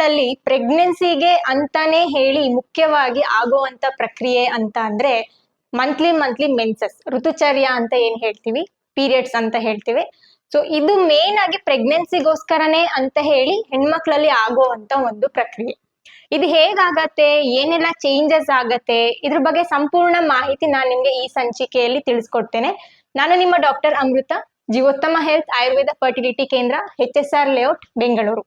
ಹೆಣ್ಮಕ್ಳಲ್ಲಿ ಪ್ರೆಗ್ನೆನ್ಸಿಗೆ ಅಂತಾನೆ ಹೇಳಿ ಮುಖ್ಯವಾಗಿ ಆಗುವಂತ ಪ್ರಕ್ರಿಯೆ ಅಂತ ಅಂದ್ರೆ ಮಂತ್ಲಿ ಮಂತ್ಲಿ ಮೆನ್ಸಸ್ ಋತುಚರ್ಯ ಅಂತ ಏನ್ ಹೇಳ್ತೀವಿ? ಪೀರಿಯಡ್ಸ್ ಅಂತ ಹೇಳ್ತೀವಿ. ಸೊ ಇದು ಮೇನ್ ಆಗಿ ಪ್ರೆಗ್ನೆನ್ಸಿಗೋಸ್ಕರನೇ ಅಂತ ಹೇಳಿ ಹೆಣ್ಮಕ್ಳಲ್ಲಿ ಆಗುವಂತ ಒಂದು ಪ್ರಕ್ರಿಯೆ. ಇದು ಹೇಗಾಗತ್ತೆ? ಏನೆಲ್ಲ ಚೇಂಜಸ್ ಆಗತ್ತೆ? ಇದ್ರ ಬಗ್ಗೆ ಸಂಪೂರ್ಣ ಮಾಹಿತಿ ನಾನು ನಿಮ್ಗೆ ಈ ಸಂಚಿಕೆಯಲ್ಲಿ ತಿಳಿಸ್ಕೊಡ್ತೇನೆ. ನಾನು ನಿಮ್ಮ doctor Amrita, Jeevottama health Ayurveda fertility Kendra H S R layout Bengaluru.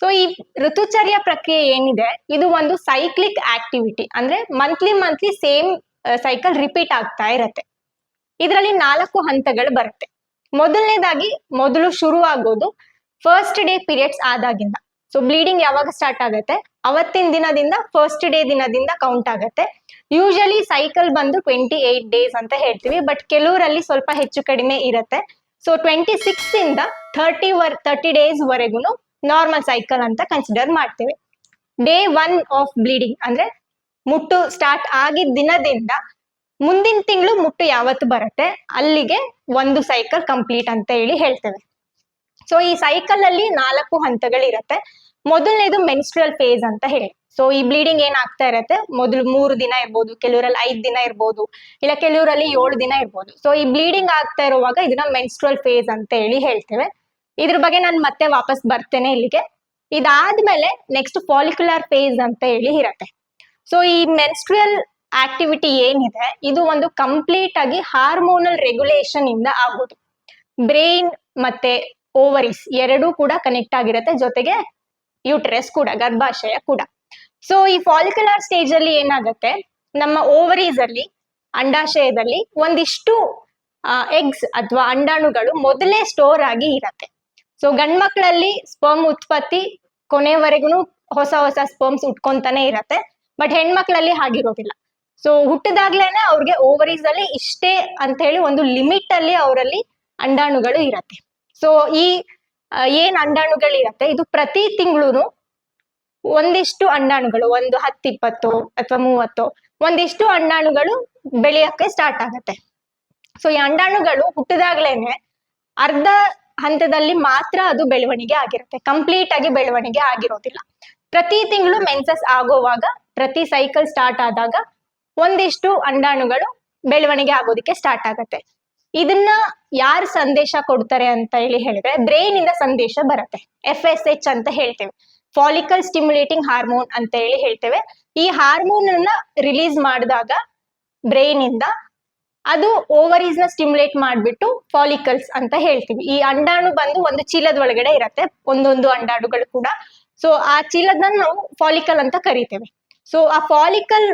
So ಈ ಋತುಚರ್ಯ ಪ್ರಕ್ರಿಯೆ ಏನಿದೆ? ಇದು ಒಂದು ಸೈಕ್ಲಿಕ್ ಆಕ್ಟಿವಿಟಿ ಅಂದ್ರೆ monthly monthly same cycle repeat ಆಗ್ತಾ ಇರತ್ತೆ. ಇದರಲ್ಲಿ ನಾಲ್ಕು ಹಂತಗಳು ಬರುತ್ತೆ. ಮೊದಲನೇದಾಗಿ ಮೊದಲು ಶುರು ಆಗೋದು ಫಸ್ಟ್ ಡೇ ಪೀರಿಯಡ್ಸ್ ಆದಾಗಿಂದ. ಸೊ ಬ್ಲೀಡಿಂಗ್ ಯಾವಾಗ ಸ್ಟಾರ್ಟ್ ಆಗುತ್ತೆ? ಅವತ್ತಿನ ದಿನದಿಂದ ಫಸ್ಟ್ ಡೇ ದಿನದಿಂದ ಕೌಂಟ್ ಆಗುತ್ತೆ. ಯೂಶಲಿ ಸೈಕಲ್ ಬಂದು ಟ್ವೆಂಟಿ ಏಟ್ ಡೇಸ್ ಅಂತ ಹೇಳ್ತೀವಿ ಬಟ್ ಕೆಲವರಲ್ಲಿ ಸ್ವಲ್ಪ ಹೆಚ್ಚು ಕಡಿಮೆ ಇರುತ್ತೆ. ಸೊ ಟ್ವೆಂಟಿ ಸಿಕ್ಸ್ ಇಂದ ಥರ್ಟಿ ವರ್ ತರ್ಟಿ ಡೇಸ್ ವರೆಗೂ ನಾರ್ಮಲ್ ಸೈಕಲ್ ಅಂತ ಕನ್ಸಿಡರ್ ಮಾಡ್ತೇವೆ. ಡೇ ಒನ್ ಆಫ್ ಬ್ಲೀಡಿಂಗ್ ಅಂದ್ರೆ ಮುಟ್ಟು ಸ್ಟಾರ್ಟ್ ಆಗಿದ ದಿನದಿಂದ ಮುಂದಿನ ತಿಂಗಳು ಮುಟ್ಟು ಯಾವತ್ತು ಬರುತ್ತೆ ಅಲ್ಲಿಗೆ ಒಂದು ಸೈಕಲ್ ಕಂಪ್ಲೀಟ್ ಅಂತ ಹೇಳಿ ಹೇಳ್ತೇವೆ. ಸೊ ಈ ಸೈಕಲ್ ಅಲ್ಲಿ ನಾಲ್ಕು ಹಂತಗಳಿರತ್ತೆ. ಮೊದಲನೇದು ಮೆನ್ಸ್ಟ್ರಲ್ ಫೇಸ್ ಅಂತ ಹೇಳಿ. ಸೊ ಈ ಬ್ಲೀಡಿಂಗ್ ಏನ್ ಆಗ್ತಾ ಇರತ್ತೆ? ಮೊದಲು ಮೂರು ದಿನ ಇರ್ಬೋದು, ಕೆಲವರಲ್ಲಿ ಐದ್ ದಿನ ಇರ್ಬೋದು, ಇಲ್ಲ ಕೆಲವರಲ್ಲಿ ಏಳು ದಿನ ಇರ್ಬೋದು. ಸೊ ಈ ಬ್ಲೀಡಿಂಗ್ ಆಗ್ತಾ ಇರುವಾಗ ಇದನ್ನ ಮೆನ್ಸ್ಟ್ರಲ್ ಫೇಸ್ ಅಂತ ಹೇಳಿ ಹೇಳ್ತೇವೆ. ಇದ್ರ ಬಗ್ಗೆ ನಾನು ಮತ್ತೆ ವಾಪಸ್ ಬರ್ತೇನೆ ಇಲ್ಲಿಗೆ. ಇದಾದ್ಮೇಲೆ ನೆಕ್ಸ್ಟ್ ಫಾಲಿಕ್ಯುಲರ್ ಫೇಸ್ ಅಂತ ಹೇಳಿ ಇರತ್ತೆ. ಸೊ ಈ ಮೆನ್ಸ್ಟ್ರಿಯಲ್ ಆಕ್ಟಿವಿಟಿ ಏನಿದೆ, ಇದು ಒಂದು ಕಂಪ್ಲೀಟ್ ಆಗಿ ಹಾರ್ಮೋನಲ್ ರೆಗ್ಯುಲೇಷನ್ ಇಂದ ಆಗೋದು ಬ್ರೈನ್ ಮತ್ತೆ ಓವರೀಸ್ ಎರಡೂ ಕೂಡ ಕನೆಕ್ಟ್ ಆಗಿರುತ್ತೆ, ಜೊತೆಗೆ ಯುಟ್ರೆಸ್ ಕೂಡ, ಗರ್ಭಾಶಯ ಕೂಡ. ಸೊ ಈ ಫಾಲಿಕ್ಯುಲರ್ ಸ್ಟೇಜ್ ಅಲ್ಲಿ ಏನಾಗುತ್ತೆ, ನಮ್ಮ ಓವರೀಸ್ ಅಲ್ಲಿ, ಅಂಡಾಶಯದಲ್ಲಿ ಒಂದಿಷ್ಟು ಎಗ್ಸ್ ಅಥವಾ ಅಂಡಾಣುಗಳು ಮೊದಲೇ ಸ್ಟೋರ್ ಆಗಿ ಇರತ್ತೆ. ಸೊ ಗಂಡ್ ಮಕ್ಳಲ್ಲಿ ಸ್ಪರ್ಮ್ ಉತ್ಪತ್ತಿ ಕೊನೆವರೆಗೂ ಹೊಸ ಹೊಸ ಸ್ಪರ್ಮ್ಸ್ ಉಟ್ಕೊಂತಾನೆ ಇರತ್ತೆ ಬಟ್ ಹೆಣ್ಮಕ್ಳಲ್ಲಿ ಹಾಗಿರೋದಿಲ್ಲ. ಸೊ ಹುಟ್ಟಿದಾಗ್ಲೇನೆ ಅವ್ರಿಗೆ ಓವರೀಸ್ ಅಲ್ಲಿ ಇಷ್ಟೇ ಅಂತ ಹೇಳಿ ಒಂದು ಲಿಮಿಟ್ ಅಲ್ಲಿ ಅವರಲ್ಲಿ ಅಂಡಾಣುಗಳು ಇರತ್ತೆ. ಸೊ ಈ ಏನ್ ಏನ್ ಅಂಡಾಣುಗಳಿರತ್ತೆ ಇದು ಪ್ರತಿ ತಿಂಗಳು ಒಂದಿಷ್ಟು ಅಂಡಾಣುಗಳು, ಒಂದು ಹತ್ತಿಪ್ಪತ್ತು ಅಥವಾ ಮೂವತ್ತು, ಒಂದಿಷ್ಟು ಅಂಡಾಣುಗಳು ಬೆಳೆಯಕ್ಕೆ ಸ್ಟಾರ್ಟ್ ಆಗತ್ತೆ. ಸೊ ಈ ಅಂಡಾಣುಗಳು ಹುಟ್ಟಿದಾಗ್ಲೇನೆ ಅರ್ಧ ಹಂತದಲ್ಲಿ ಮಾತ್ರ ಅದು ಬೆಳವಣಿಗೆ ಆಗಿರುತ್ತೆ. ಕಂಪ್ಲೀಟ್ ಆಗಿ ಬೆಳವಣಿಗೆ ಆಗಿರೋದಿಲ್ಲ. ಪ್ರತಿ ತಿಂಗಳು ಮೆನ್ಸಸ್ ಆಗೋವಾಗ, ಪ್ರತಿ ಸೈಕಲ್ ಸ್ಟಾರ್ಟ್ ಆದಾಗ ಒಂದಿಷ್ಟು ಅಂಡಾಣುಗಳು ಬೆಳವಣಿಗೆ ಆಗೋದಕ್ಕೆ ಸ್ಟಾರ್ಟ್ ಆಗತ್ತೆ. ಇದನ್ನ ಯಾರು ಸಂದೇಶ ಕೊಡ್ತಾರೆ ಅಂತ ಹೇಳಿ ಹೇಳಿದ್ರೆ ಬ್ರೈನ್ ಇಂದ ಸಂದೇಶ ಬರುತ್ತೆ. ಎಫ್ ಎಸ್ ಎಚ್ ಅಂತ ಹೇಳ್ತೇವೆ. ಫಾಲಿಕಲ್ ಸ್ಟಿಮ್ಯುಲೇಟಿಂಗ್ ಹಾರ್ಮೋನ್ ಅಂತ ಹೇಳಿ ಹೇಳ್ತೇವೆ. ಈ ಹಾರ್ಮೋನ್ ಅನ್ನ ರಿಲೀಸ್ ಮಾಡಿದಾಗ ಬ್ರೈನ್ ಇಂದ ಅದು ಓವರೀಸ್ನ ಸ್ಟಿಮ್ಯುಲೇಟ್ ಮಾಡ್ಬಿಟ್ಟು ಫಾಲಿಕಲ್ಸ್ ಅಂತ ಹೇಳ್ತೀವಿ. ಈ ಅಂಡಾಣು ಬಂದು ಒಂದು ಚೀಲದ ಒಳಗಡೆ ಇರತ್ತೆ, ಒಂದೊಂದು ಅಂಡಾಣುಗಳು ಕೂಡ. ಸೊ ಆ ಚೀಲದನ್ನ ನಾವು ಫಾಲಿಕಲ್ ಅಂತ ಕರಿತೇವೆ. ಸೊ ಆ ಫಾಲಿಕಲ್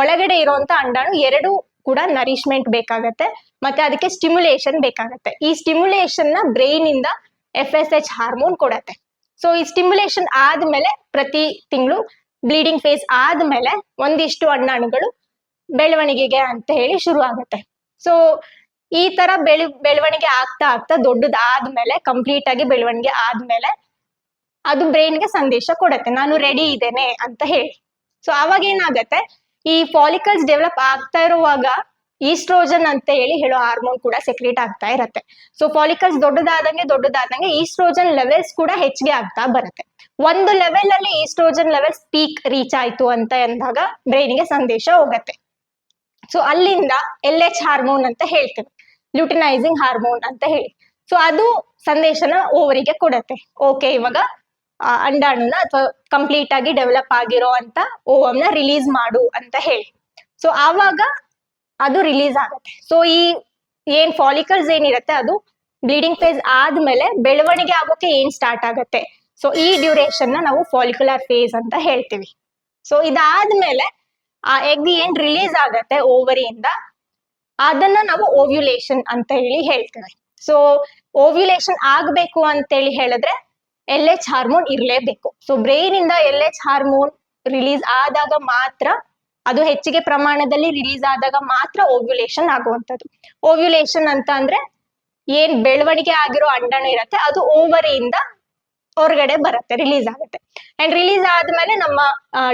ಒಳಗಡೆ ಇರುವಂತ ಅಂಡಾಣು ಎರಡು ಕೂಡ ನರಿಶ್ಮೆಂಟ್ ಬೇಕಾಗತ್ತೆ, ಮತ್ತೆ ಅದಕ್ಕೆ ಸ್ಟಿಮ್ಯುಲೇಷನ್ ಬೇಕಾಗತ್ತೆ. ಈ ಸ್ಟಿಮ್ಯುಲೇಷನ್ನ ಬ್ರೈನ್ ಇಂದ ಎಫ್ ಎಸ್ ಎಚ್ ಹಾರ್ಮೋನ್ ಕೊಡತ್ತೆ. ಸೊ ಈ ಸ್ಟಿಮ್ಯುಲೇಷನ್ ಆದ್ಮೇಲೆ ಪ್ರತಿ ತಿಂಗಳು ಬ್ಲೀಡಿಂಗ್ ಫೇಸ್ ಆದ್ಮೇಲೆ ಒಂದಿಷ್ಟು ಅಂಡಾಣುಗಳು ಬೆಳವಣಿಗೆಗೆ ಅಂತ ಹೇಳಿ ಶುರು ಆಗುತ್ತೆ ಸೊ ಈ ತರ ಬೆಳ, ಬೆಳವಣಿಗೆ ಆಗ್ತಾ ಆಗ್ತಾ ದೊಡ್ಡದಾದ್ಮೇಲೆ ಕಂಪ್ಲೀಟ್ ಆಗಿ ಬೆಳವಣಿಗೆ ಆದ್ಮೇಲೆ ಅದು ಬ್ರೈನ್ಗೆ ಸಂದೇಶ ಕೊಡತ್ತೆ. ನಾನು ರೆಡಿ ಇದ್ದೇನೆ ಅಂತ ಹೇಳಿ. ಸೊ ಅವಾಗ ಏನಾಗತ್ತೆ? ಈ ಫಾಲಿಕಲ್ಸ್ ಡೆವಲಪ್ ಆಗ್ತಾ ಇರುವಾಗ ಈಸ್ಟ್ರೋಜನ್ ಅಂತ ಹೇಳಿ ಹೇಳೋ ಹಾರ್ಮೋನ್ ಕೂಡ ಸೆಕ್ರೇಟ್ ಆಗ್ತಾ ಇರತ್ತೆ. ಸೊ ಫಾಲಿಕಲ್ಸ್ ದೊಡ್ಡದಾದಂಗೆ ದೊಡ್ಡದಾದಂಗೆ ಈಸ್ಟ್ರೋಜನ್ ಲೆವೆಲ್ಸ್ ಕೂಡ ಹೆಚ್ಚಿಗೆ ಆಗ್ತಾ ಬರುತ್ತೆ. ಒಂದು ಲೆವೆಲ್ ಅಲ್ಲಿ ಈಸ್ಟ್ರೋಜನ್ ಲೆವೆಲ್ಸ್ ಪೀಕ್ ರೀಚ್ ಆಯ್ತು ಅಂತ ಅಂದಾಗ ಬ್ರೈನ್ಗೆ ಸಂದೇಶ ಹೋಗತ್ತೆ. ಸೊ ಅಲ್ಲಿಂದ ಎಲ್ ಎಚ್ ಹಾರ್ಮೋನ್ ಅಂತ ಹೇಳ್ತೇವೆ. ಲ್ಯೂಟಿನೈಸಿಂಗ್ ಹಾರ್ಮೋನ್ ಅಂತ ಹೇಳಿ. ಸೊ ಅದು ಸಂದೇಶನ ಓವರಿಗೆ ಕೊಡತ್ತೆ. ಓಕೆ ಇವಾಗ ಅಂಡಾಣುನ ಅಥವಾ ಕಂಪ್ಲೀಟ್ ಆಗಿ ಡೆವಲಪ್ ಆಗಿರೋ ಅಂತ ಓವಮ್ನ ರಿಲೀಸ್ ಮಾಡು ಅಂತ ಹೇಳಿ. ಸೊ ಆವಾಗ ಅದು ರಿಲೀಸ್ ಆಗುತ್ತೆ. ಸೊ ಈ ಏನ್ ಫಾಲಿಕಲ್ಸ್ ಏನಿರುತ್ತೆ, ಅದು ಬ್ಲೀಡಿಂಗ್ ಫೇಸ್ ಆದ್ಮೇಲೆ ಬೆಳವಣಿಗೆ ಆಗೋಕೆ ಏನ್ ಸ್ಟಾರ್ಟ್ ಆಗುತ್ತೆ? ಸೊ ಈ ಡ್ಯೂರೇಷನ್ ನಾವು ಫಾಲಿಕ್ಯುಲರ್ ಫೇಸ್ ಅಂತ ಹೇಳ್ತೀವಿ. ಸೊ ಇದಾದ್ಮೇಲೆ ಆ ಎಗ್ ಏನ್ ರಿಲೀಸ್ ಆಗತ್ತೆ ಓವರಿಯಿಂದ ಅದನ್ನ ನಾವು ಓವ್ಯುಲೇಷನ್ ಅಂತ ಹೇಳಿ ಹೇಳ್ತೇವೆ. ಸೊ ಓವ್ಯುಲೇಷನ್ ಆಗ್ಬೇಕು ಅಂತೇಳಿ ಹೇಳಿದ್ರೆ ಎಲ್ ಎಚ್ ಹಾರ್ಮೋನ್ ಇರಲೇಬೇಕು. ಸೊ ಬ್ರೈನ್ ಇಂದ ಎಲ್ ಎಚ್ ಹಾರ್ಮೋನ್ ರಿಲೀಸ್ ಆದಾಗ ಮಾತ್ರ, ಅದು ಹೆಚ್ಚಿಗೆ ಪ್ರಮಾಣದಲ್ಲಿ ರಿಲೀಸ್ ಆದಾಗ ಮಾತ್ರ ಓವ್ಯುಲೇಷನ್ ಆಗುವಂಥದ್ದು. ಓವ್ಯುಲೇಷನ್ ಅಂತ ಅಂದ್ರೆ ಏನ್ ಬೆಳವಣಿಗೆ ಆಗಿರೋ ಅಂಡಾಣು ಇರತ್ತೆ, ಅದು ಓವರಿಯಿಂದ ಹೊರಗಡೆ ಬರುತ್ತೆ ರಿಲೀಸ್ ಆಗುತ್ತೆ. ಅಂಡ್ ರಿಲೀಸ್ ಆದ್ಮೇಲೆ ನಮ್ಮ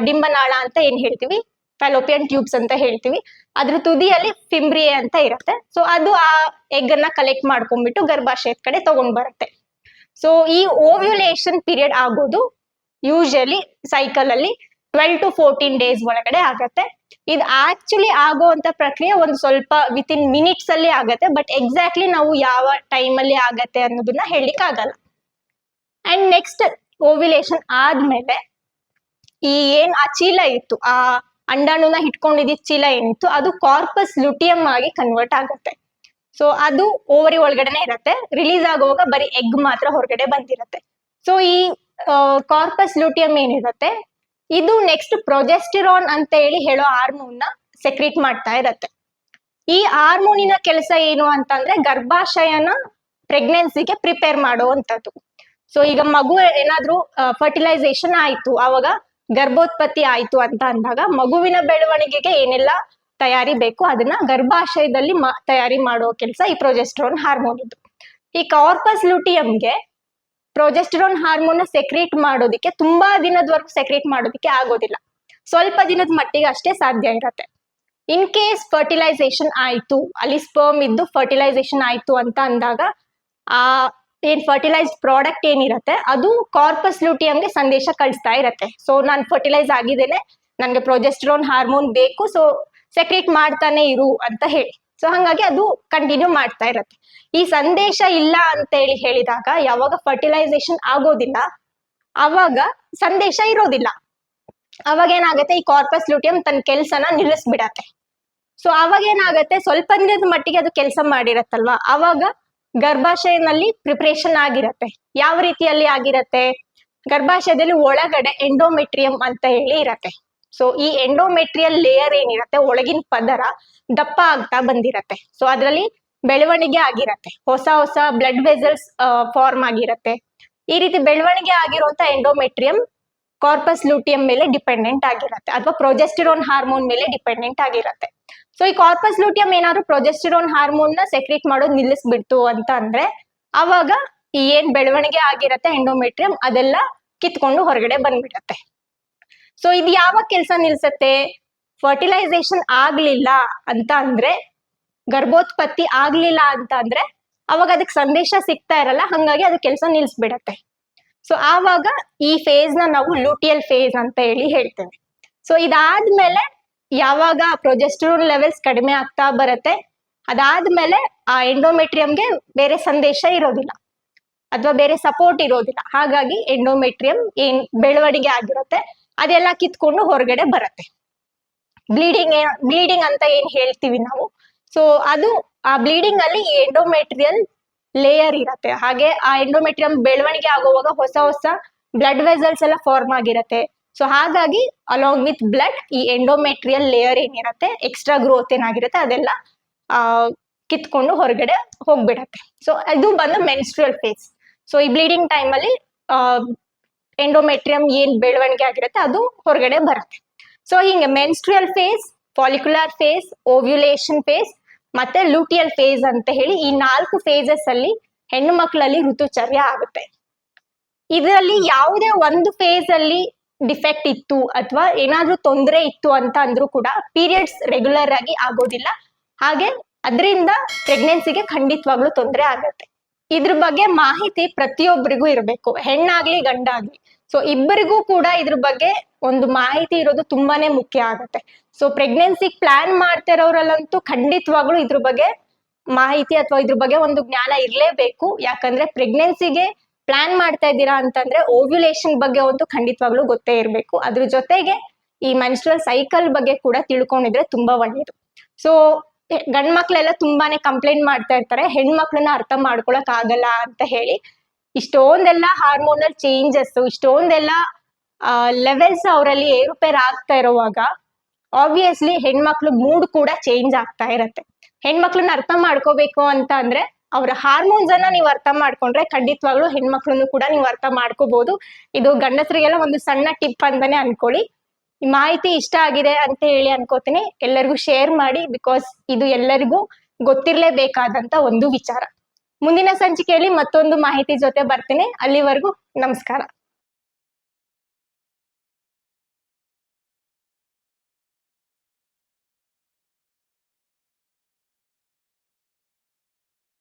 ಡಿಂಬನಾಳ ಅಂತ ಏನ್ ಹೇಳ್ತೀವಿ? ಫೆಲೋಪಿಯನ್ ಟ್ಯೂಬ್ಸ್ ಅಂತ ಹೇಳ್ತೀವಿ. ಅದ್ರ ತುದಿಯಲ್ಲಿ ಫಿಂಬ್ರಿಯೆ ಅಂತ ಇರುತ್ತೆ. ಸೊ ಅದು ಆ ಎಗ್ ಅನ್ನ ಕಲೆಕ್ಟ್ ಮಾಡ್ಕೊಂಡ್ಬಿಟ್ಟು ಗರ್ಭಾಶಯದ ಕಡೆ ತಗೊಂಡ್ ಬರುತ್ತೆ. ಸೊ ಈ ಓವ್ಯುಲೇಷನ್ ಪೀರಿಯಡ್ ಆಗೋದು ಯೂಶಲಿ ಸೈಕಲ್ ಅಲ್ಲಿ ಟ್ವೆಲ್ ಟು ಫೋರ್ಟೀನ್ ಡೇಸ್ ಒಳಗಡೆ ಆಗತ್ತೆ. ಇದು ಆಕ್ಚುಲಿ ಆಗುವಂತ ಪ್ರಕ್ರಿಯೆ ಒಂದು ಸ್ವಲ್ಪ ವಿತ್ ಇನ್ ಮಿನಿಟ್ಸ್ ಅಲ್ಲಿ ಆಗತ್ತೆ. ಬಟ್ ಎಕ್ಸಾಕ್ಟ್ಲಿ ನಾವು ಯಾವ ಟೈಮ್ ಅಲ್ಲಿ ಆಗತ್ತೆ ಅನ್ನೋದನ್ನ ಹೇಳಲಿಕ್ಕೆ ಆಗಲ್ಲ. ಅಂಡ್ ನೆಕ್ಸ್ಟ್ ಓವ್ಯುಲೇಷನ್ ಆದ್ಮೇಲೆ ಈ ಏನ್ ಆ ಚೀಲ ಇತ್ತು, ಆ ಅಂಡಾಣುನ ಹಿಡ್ಕೊಂಡಿದ್ದ ಚೀಲ ಏನಿತ್ತು, ಅದು ಕಾರ್ಪಸ್ ಲುಟಿಯಂ ಆಗಿ ಕನ್ವರ್ಟ್ ಆಗುತ್ತೆ. ಸೊ ಅದು ಓವರಿ ಒಳಗಡೆನೆ ಇರತ್ತೆ ರಿಲೀಸ್ ಆಗುವಾಗ ಬರೀ ಎಗ್ ಮಾತ್ರ ಹೊರಗಡೆ ಬಂದಿರತ್ತೆ. ಸೊ ಈ ಕಾರ್ಪಸ್ ಲುಟಿಯಂ ಏನಿರತ್ತೆ, ಇದು ನೆಕ್ಸ್ಟ್ ಪ್ರೊಜೆಸ್ಟಿರಾನ್ ಅಂತ ಹೇಳಿ ಹೇಳೋ ಹಾರ್ಮೋನ್ನ ಸೆಕ್ರೀಟ್ ಮಾಡ್ತಾ ಇರತ್ತೆ. ಈ ಹಾರ್ಮೋನಿನ ಕೆಲಸ ಏನು ಅಂತಂದ್ರೆ ಗರ್ಭಾಶಯನ ಪ್ರೆಗ್ನೆನ್ಸಿಗೆ ಪ್ರಿಪೇರ್ ಮಾಡುವಂತದ್ದು ಸೊ ಈಗ ಮಗು ಏನಾದ್ರೂ ಫರ್ಟಿಲೈಸೇಷನ್ ಆಯ್ತು ಅವಾಗ ಗರ್ಭೋತ್ಪತ್ತಿ ಆಯ್ತು ಅಂತ ಅಂದಾಗ ಮಗುವಿನ ಬೆಳವಣಿಗೆಗೆ ಏನೆಲ್ಲ ತಯಾರಿ ಬೇಕು ಅದನ್ನ ಗರ್ಭಾಶಯದಲ್ಲಿ ತಯಾರಿ ಮಾಡೋ ಕೆಲಸ ಈ ಪ್ರೊಜೆಸ್ಟ್ರೋನ್ ಹಾರ್ಮೋನ್ ಇದು. ಈ ಕಾರ್ಪಸ್ ಲುಟಿಯಂಗೆ ಪ್ರೊಜೆಸ್ಟ್ರೋನ್ ಹಾರ್ಮೋನ್ ಸೆಕ್ರೇಟ್ ಮಾಡೋದಿಕ್ಕೆ ತುಂಬಾ ದಿನದವರೆಗೂ ಸೆಕ್ರೇಟ್ ಮಾಡೋದಿಕ್ಕೆ ಆಗೋದಿಲ್ಲ. ಸ್ವಲ್ಪ ದಿನದ ಮಟ್ಟಿಗೆ ಅಷ್ಟೇ ಸಾಧ್ಯ ಇರತ್ತೆ. ಇನ್ ಕೇಸ್ ಫರ್ಟಿಲೈಸೇಷನ್ ಆಯ್ತು, ಅಲ್ಲಿ ಸ್ಪರ್ಮ್ ಇದ್ದು ಫರ್ಟಿಲೈಸೇಷನ್ ಆಯ್ತು ಅಂತ ಅಂದಾಗ ಆ ಏನ್ ಫರ್ಟಿಲೈಸ್ಡ್ ಪ್ರಾಡಕ್ಟ್ ಏನಿರತ್ತೆ, ಅದು ಕಾರ್ಪಸ್ ಲೂಟಿಯಂಗೆ ಸಂದೇಶ ಕಳಿಸ್ತಾ ಇರತ್ತೆ. ಸೊ ನಾನು ಫರ್ಟಿಲೈಸ್ ಆಗಿದ್ದೇನೆ, ನನಗೆ ಪ್ರೊಜೆಸ್ಟ್ರೋನ್ ಹಾರ್ಮೋನ್ ಬೇಕು ಸೊ ಸೆಕ್ರೇಟ್ ಮಾಡ್ತಾನೆ ಇರು ಅಂತ ಹೇಳಿ. ಸೊ ಹಂಗಾಗಿ ಅದು ಕಂಟಿನ್ಯೂ ಮಾಡ್ತಾ ಇರತ್ತೆ. ಈ ಸಂದೇಶ ಇಲ್ಲ ಅಂತ ಹೇಳಿ ಹೇಳಿದಾಗ, ಯಾವಾಗ ಫರ್ಟಿಲೈಸೇಷನ್ ಆಗೋದಿಲ್ಲ ಅವಾಗ ಸಂದೇಶ ಇರೋದಿಲ್ಲ. ಅವಾಗ ಏನಾಗುತ್ತೆ, ಈ ಕಾರ್ಪಸ್ ಲೂಟಿಯಂ ತನ್ನ ಕೆಲ್ಸನ ನಿಲ್ಲಿಸ್ಬಿಡತ್ತೆ. ಸೊ ಅವಾಗ ಏನಾಗುತ್ತೆ ಸ್ವಲ್ಪ ದಿನದ ಮಟ್ಟಿಗೆ ಅದು ಕೆಲಸ ಮಾಡಿರತ್ತಲ್ವಾ? ಅವಾಗ ಗರ್ಭಾಶಯನಲ್ಲಿ ಪ್ರಿಪ್ರೇಷನ್ ಆಗಿರತ್ತೆ. ಯಾವ ರೀತಿಯಲ್ಲಿ ಆಗಿರತ್ತೆ? ಗರ್ಭಾಶಯದಲ್ಲಿ ಒಳಗಡೆ ಎಂಡೋಮೆಟ್ರಿಯಂ ಅಂತ ಹೇಳಿ ಇರತ್ತೆ. ಸೊ ಈ ಎಂಡೋಮೆಟ್ರಿಯಲ್ ಲೇಯರ್ ಏನಿರತ್ತೆ? ಒಳಗಿನ ಪದರ ದಪ್ಪ ಆಗ್ತಾ ಬಂದಿರತ್ತೆ. ಸೊ ಅದರಲ್ಲಿ ಬೆಳವಣಿಗೆ ಆಗಿರತ್ತೆ. ಹೊಸ ಹೊಸ ಬ್ಲಡ್ ವೆಸಲ್ಸ್ ಫಾರ್ಮ್ ಆಗಿರತ್ತೆ. ಈ ರೀತಿ ಬೆಳವಣಿಗೆ ಆಗಿರುವಂತ ಎಂಡೋಮೆಟ್ರಿಯಂ ಕಾರ್ಪಸ್ ಲೂಟಿಯಂ ಮೇಲೆ ಡಿಪೆಂಡೆಂಟ್ ಆಗಿರತ್ತೆ. ಅಥವಾ ಪ್ರೊಜೆಸ್ಟಿರೋನ್ ಹಾರ್ಮೋನ್ ಮೇಲೆ ಡಿಪೆಂಡೆಂಟ್ ಆಗಿರತ್ತೆ. ಸೊ ಈ ಕಾರ್ಪಸ್ ಲೂಟಿಯಂ ಏನಾದ್ರು ಪ್ರೊಜೆಸ್ಟಿರೋನ್ ಹಾರ್ಮೋನ್ನ ಸೆಕ್ರೀಟ್ ಮಾಡೋದು ನಿಲ್ಲಿಸ್ಬಿಡ್ತು ಅಂತ ಅಂದ್ರೆ, ಅವಾಗ ಈ ಏನ್ ಬೆಳವಣಿಗೆ ಆಗಿರತ್ತೆ ಎಂಡೋಮೆಟ್ರಿಯಂ ಅದೆಲ್ಲ ಕಿತ್ಕೊಂಡು ಹೊರಗಡೆ ಬಂದ್ಬಿಡತ್ತೆ. ಸೊ ಇದು ಯಾವಾಗ ಕೆಲಸ ನಿಲ್ಸತ್ತೆ? ಫರ್ಟಿಲೈಸೇಷನ್ ಆಗ್ಲಿಲ್ಲ ಅಂತ ಅಂದ್ರೆ, ಗರ್ಭೋತ್ಪತ್ತಿ ಆಗ್ಲಿಲ್ಲ ಅಂತ ಅಂದ್ರೆ, ಅವಾಗ ಅದಕ್ಕೆ ಸಂದೇಶ ಸಿಗ್ತಾ ಇರಲ್ಲ, ಹಂಗಾಗಿ ಅದು ಕೆಲಸ ನಿಲ್ಸ್ಬಿಡತ್ತೆ. ಸೊ ಆವಾಗ ಈ ಫೇಸ್ನ ನಾವು ಲೂಟಿಯಲ್ ಫೇಸ್ ಅಂತ ಹೇಳಿ ಹೇಳ್ತೇವೆ. ಸೊ ಇದಾದ್ಮೇಲೆ ಯಾವಾಗ ಪ್ರೊಜೆಸ್ಟ್ರೋನ್ ಲೆವೆಲ್ಸ್ ಕಡಿಮೆ ಆಗ್ತಾ ಬರುತ್ತೆ, ಅದಾದ್ಮೇಲೆ ಆ ಎಂಡೋಮೆಟ್ರಿಯಂಗೆ ಬೇರೆ ಸಂದೇಶ ಇರೋದಿಲ್ಲ, ಅಥವಾ ಬೇರೆ ಸಪೋರ್ಟ್ ಇರೋದಿಲ್ಲ. ಹಾಗಾಗಿ ಎಂಡೋಮೆಟ್ರಿಯಂ ಏನ್ ಬೆಳವಣಿಗೆ ಆಗಿರುತ್ತೆ, ಅದೆಲ್ಲ ಕಿತ್ಕೊಂಡು ಹೊರಗಡೆ ಬರುತ್ತೆ. ಬ್ಲೀಡಿಂಗ್ ಬ್ಲೀಡಿಂಗ್ ಅಂತ ಏನ್ ಹೇಳ್ತೀವಿ ನಾವು? ಸೊ ಅದು ಆ ಬ್ಲೀಡಿಂಗ್ ಅಲ್ಲಿ ಎಂಡೋಮೆಟ್ರಿಯಲ್ ಲೇಯರ್ ಇರತ್ತೆ. ಹಾಗೆ ಆ ಎಂಡೋಮೆಟ್ರಿಯಂ ಬೆಳವಣಿಗೆ ಆಗುವಾಗ ಹೊಸ ಹೊಸ ಬ್ಲಡ್ ವೆಸಲ್ಸ್ ಎಲ್ಲ ಫಾರ್ಮ್ ಆಗಿರತ್ತೆ. ಸೊ ಹಾಗಾಗಿ ಅಲಾಂಗ್ ವಿತ್ ಬ್ಲಡ್ ಈ ಎಂಡೋಮೆಟ್ರಿಯಲ್ ಲೇಯರ್ ಏನಿರುತ್ತೆ ಎಕ್ಸ್ಟ್ರಾ ಗ್ರೋತ್ ಏನಾಗಿರುತ್ತೆ, ಅದೆಲ್ಲ ಕಿತ್ಕೊಂಡು ಹೊರಗಡೆ ಹೋಗ್ಬಿಡತ್ತೆ. ಸೊ ಇದು ಬಂದು ಮೆನ್ಸ್ಟ್ರಲ್ ಫೇಸ್ ಸೊ ಈ ಬ್ಲೀಡಿಂಗ್ ಟೈಮಲ್ಲಿ ಎಂಡೋಮೆಟ್ರಿಯಂ ಏನ್ ಬೆಳವಣಿಗೆ ಆಗಿರುತ್ತೆ, ಅದು ಹೊರಗಡೆ ಬರುತ್ತೆ. ಸೊ ಹಿಂಗೆ menstrual phase follicular phase ovulation phase ಮತ್ತೆ ಲೂಟಿಯಲ್ ಫೇಸ್ ಅಂತ ಹೇಳಿ, ಈ ನಾಲ್ಕು ಫೇಸಸ್ ಅಲ್ಲಿ ಹೆಣ್ಣು ಮಕ್ಕಳಲ್ಲಿ ಋತುಚರ್ಯ ಆಗುತ್ತೆ. ಇದರಲ್ಲಿ ಯಾವುದೇ ಒಂದು ಫೇಸ್ ಅಲ್ಲಿ ಡಿಫೆಕ್ಟ್ ಇತ್ತು ಅಥವಾ ಏನಾದ್ರೂ ತೊಂದರೆ ಇತ್ತು ಅಂತ ಅಂದ್ರೂ ಕೂಡ ಪೀರಿಯಡ್ಸ್ ರೆಗ್ಯುಲರ್ ಆಗಿ ಆಗೋದಿಲ್ಲ. ಹಾಗೆ ಅದರಿಂದ ಪ್ರೆಗ್ನೆನ್ಸಿಗೆ ಖಂಡಿತವಾಗ್ಲೂ ತೊಂದರೆ ಆಗತ್ತೆ. ಇದ್ರ ಬಗ್ಗೆ ಮಾಹಿತಿ ಪ್ರತಿಯೊಬ್ಬರಿಗೂ ಇರಬೇಕು. ಹೆಣ್ಣಾಗ್ಲಿ, ಗಂಡಾಗ್ಲಿ. ಸೊ ಇಬ್ಬರಿಗೂ ಕೂಡ ಇದ್ರ ಬಗ್ಗೆ ಒಂದು ಮಾಹಿತಿ ಇರೋದು ತುಂಬಾನೇ ಮುಖ್ಯ ಆಗುತ್ತೆ. ಸೊ ಪ್ರೆಗ್ನೆನ್ಸಿ ಪ್ಲಾನ್ ಮಾಡ್ತಿರೋರಲ್ಲಂತೂ ಖಂಡಿತವಾಗ್ಲೂ ಇದ್ರ ಬಗ್ಗೆ ಮಾಹಿತಿ ಅಥವಾ ಇದ್ರ ಬಗ್ಗೆ ಒಂದು ಜ್ಞಾನ ಇರಲೇಬೇಕು. ಯಾಕಂದ್ರೆ ಪ್ರೆಗ್ನೆನ್ಸಿಗೆ ಪ್ಲಾನ್ ಮಾಡ್ತಾ ಇದ್ದೀರಾ ಅಂತಂದ್ರೆ ಓವ್ಯುಲೇಷನ್ ಬಗ್ಗೆ ಒಂದು ಖಂಡಿತವಾಗ್ಲೂ ಗೊತ್ತೇ ಇರಬೇಕು. ಅದ್ರ ಜೊತೆಗೆ ಈ ಮೆನ್ಸ್ಟ್ರಲ್ ಸೈಕಲ್ ಬಗ್ಗೆ ಕೂಡ ತಿಳ್ಕೊಂಡಿದ್ರೆ ತುಂಬಾ ಒಳ್ಳೇದು. ಸೊ ಗಂಡ್ ಮಕ್ಳೆಲ್ಲ ತುಂಬಾನೇ ಕಂಪ್ಲೇಂಟ್ ಮಾಡ್ತಾ ಇರ್ತಾರೆ. ಹೆಣ್ಮಕ್ಳನ್ನ ಅರ್ಥ ಮಾಡ್ಕೊಳಕ್ ಆಗಲ್ಲ ಅಂತ ಹೇಳಿ ಇಷ್ಟೊಂದೆಲ್ಲ ಹಾರ್ಮೋನಲ್ ಚೇಂಜಸ್ ಇಷ್ಟೊಂದೆಲ್ಲ ಲೆವೆಲ್ಸ್ ಅವರಲ್ಲಿ ಏರುಪೇರ್ ಆಗ್ತಾ ಇರುವಾಗ ಆಬ್ವಿಯಸ್ಲಿ ಹೆಣ್ಮಕ್ಳು ಮೂಡ್ ಕೂಡ ಚೇಂಜ್ ಆಗ್ತಾ ಇರತ್ತೆ. ಹೆಣ್ಮಕ್ಳನ್ನ ಅರ್ಥ ಮಾಡ್ಕೋಬೇಕು ಅಂತ ಅಂದ್ರೆ ಅವರ ಹಾರ್ಮೋನ್ಸ್ ಅನ್ನ ನೀವು ಅರ್ಥ ಮಾಡ್ಕೊಂಡ್ರೆ ಖಂಡಿತವಾಗ್ಲೂ ಹೆಣ್ಮಕ್ಳನ್ನು ಕೂಡ ನೀವು ಅರ್ಥ ಮಾಡ್ಕೋಬಹುದು ಇದು ಗಂಡಸರಿಗೆಲ್ಲ ಒಂದು ಸಣ್ಣ ಟಿಪ್ ಅಂತಾನೆ ಅನ್ಕೊಳ್ಳಿ. ಈ ಮಾಹಿತಿ ಇಷ್ಟ ಆಗಿದೆ ಅಂತ ಹೇಳಿ ಅನ್ಕೋತೀನಿ. ಎಲ್ಲರಿಗೂ ಶೇರ್ ಮಾಡಿ ಬಿಕಾಸ್ ಇದು ಎಲ್ಲರಿಗೂ ಗೊತ್ತಿರ್ಲೇಬೇಕಾದಂತ ಒಂದು ವಿಚಾರ. ಮುಂದಿನ ಸಂಚಿಕೆಯಲ್ಲಿ ಮತ್ತೊಂದು ಮಾಹಿತಿ ಜೊತೆ ಬರ್ತೀನಿ. ಅಲ್ಲಿವರೆಗೂ ನಮಸ್ಕಾರ.